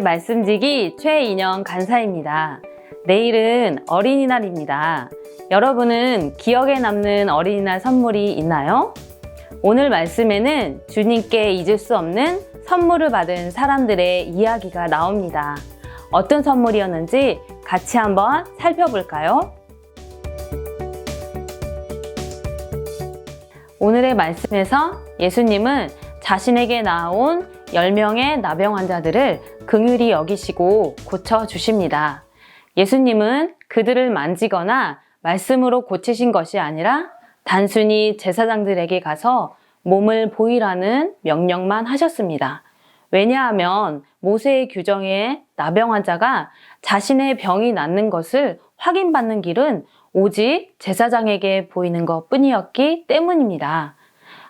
말씀지기 최인영 간사입니다. 내일은 어린이날입니다. 여러분은 기억에 남는 어린이날 선물이 있나요? 오늘 말씀에는 주님께 잊을 수 없는 선물을 받은 사람들의 이야기가 나옵니다. 어떤 선물이었는지 같이 한번 살펴볼까요? 오늘의 말씀에서 예수님은 자신에게 나온 10명의 나병 환자들을 긍휼히 여기시고 고쳐 주십니다. 예수님은 그들을 만지거나 말씀으로 고치신 것이 아니라 단순히 제사장들에게 가서 몸을 보이라는 명령만 하셨습니다. 왜냐하면 모세의 규정에 나병 환자가 자신의 병이 낫는 것을 확인받는 길은 오직 제사장에게 보이는 것 뿐이었기 때문입니다.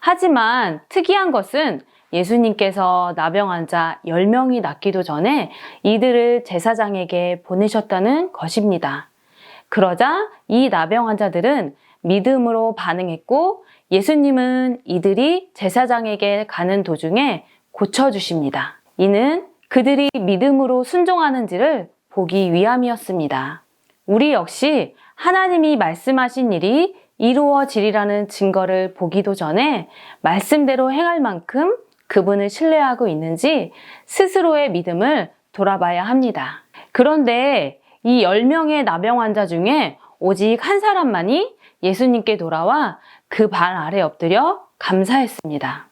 하지만 특이한 것은 예수님께서 나병 환자 10명이 낫기도 전에 이들을 제사장에게 보내셨다는 것입니다. 그러자 이 나병 환자들은 믿음으로 반응했고 예수님은 이들이 제사장에게 가는 도중에 고쳐주십니다. 이는 그들이 믿음으로 순종하는지를 보기 위함이었습니다. 우리 역시 하나님이 말씀하신 일이 이루어지리라는 증거를 보기도 전에 말씀대로 행할 만큼 그분을 신뢰하고 있는지 스스로의 믿음을 돌아봐야 합니다. 그런데 이 10명의 나병 환자 중에 오직 한 사람만이 예수님께 돌아와 그 발 아래 엎드려 감사했습니다.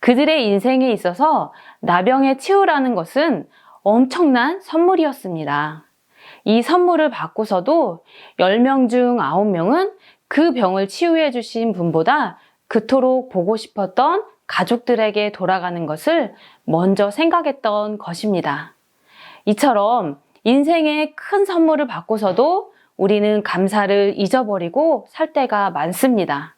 그들의 인생에 있어서 나병의 치유라는 것은 엄청난 선물이었습니다. 이 선물을 받고서도 10명 중 9명은 그 병을 치유해 주신 분보다 그토록 보고 싶었던 가족들에게 돌아가는 것을 먼저 생각했던 것입니다. 이처럼 인생의 큰 선물을 받고서도 우리는 감사를 잊어버리고 살 때가 많습니다.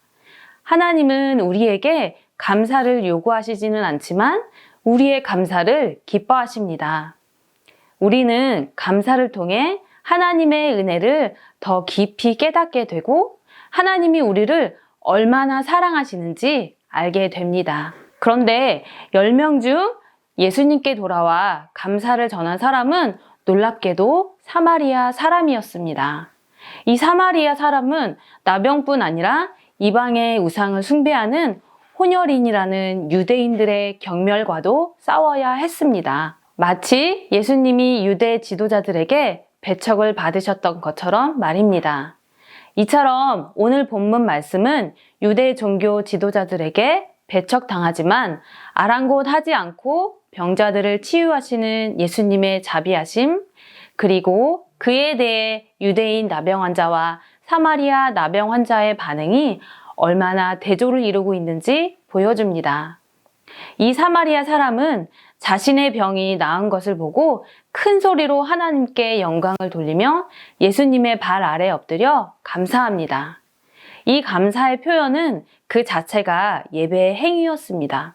하나님은 우리에게 감사를 요구하시지는 않지만 우리의 감사를 기뻐하십니다. 우리는 감사를 통해 하나님의 은혜를 더 깊이 깨닫게 되고 하나님이 우리를 얼마나 사랑하시는지 알게 됩니다. 그런데 10명 중 예수님께 돌아와 감사를 전한 사람은 놀랍게도 사마리아 사람이었습니다. 이 사마리아 사람은 나병뿐 아니라 이방의 우상을 숭배하는 혼혈인이라는 유대인들의 경멸과도 싸워야 했습니다. 마치 예수님이 유대 지도자들에게 배척을 받으셨던 것처럼 말입니다. 이처럼 오늘 본문 말씀은 유대 종교 지도자들에게 배척당하지만 아랑곳하지 않고 병자들을 치유하시는 예수님의 자비하심, 그리고 그에 대해 유대인 나병 환자와 사마리아 나병 환자의 반응이 얼마나 대조를 이루고 있는지 보여줍니다. 이 사마리아 사람은 자신의 병이 나은 것을 보고 큰 소리로 하나님께 영광을 돌리며 예수님의 발 아래 엎드려 감사합니다. 이 감사의 표현은 그 자체가 예배의 행위였습니다.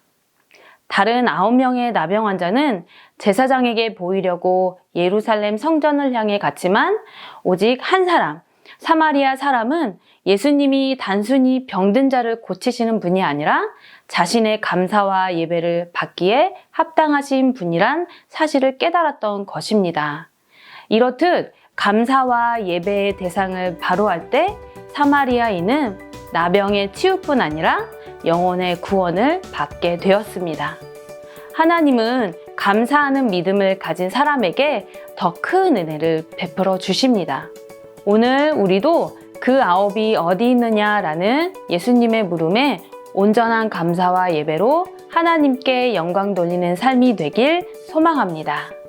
다른 아홉 명의 나병 환자는 제사장에게 보이려고 예루살렘 성전을 향해 갔지만 오직 한 사람, 사마리아 사람은 예수님이 단순히 병든 자를 고치시는 분이 아니라 자신의 감사와 예배를 받기에 합당하신 분이란 사실을 깨달았던 것입니다. 이렇듯 감사와 예배의 대상을 바로 할 때 사마리아인은 나병의 치유뿐 아니라 영혼의 구원을 받게 되었습니다. 하나님은 감사하는 믿음을 가진 사람에게 더 큰 은혜를 베풀어 주십니다. 오늘 우리도 그 아홉이 어디 있느냐라는 예수님의 물음에 온전한 감사와 예배로 하나님께 영광 돌리는 삶이 되길 소망합니다.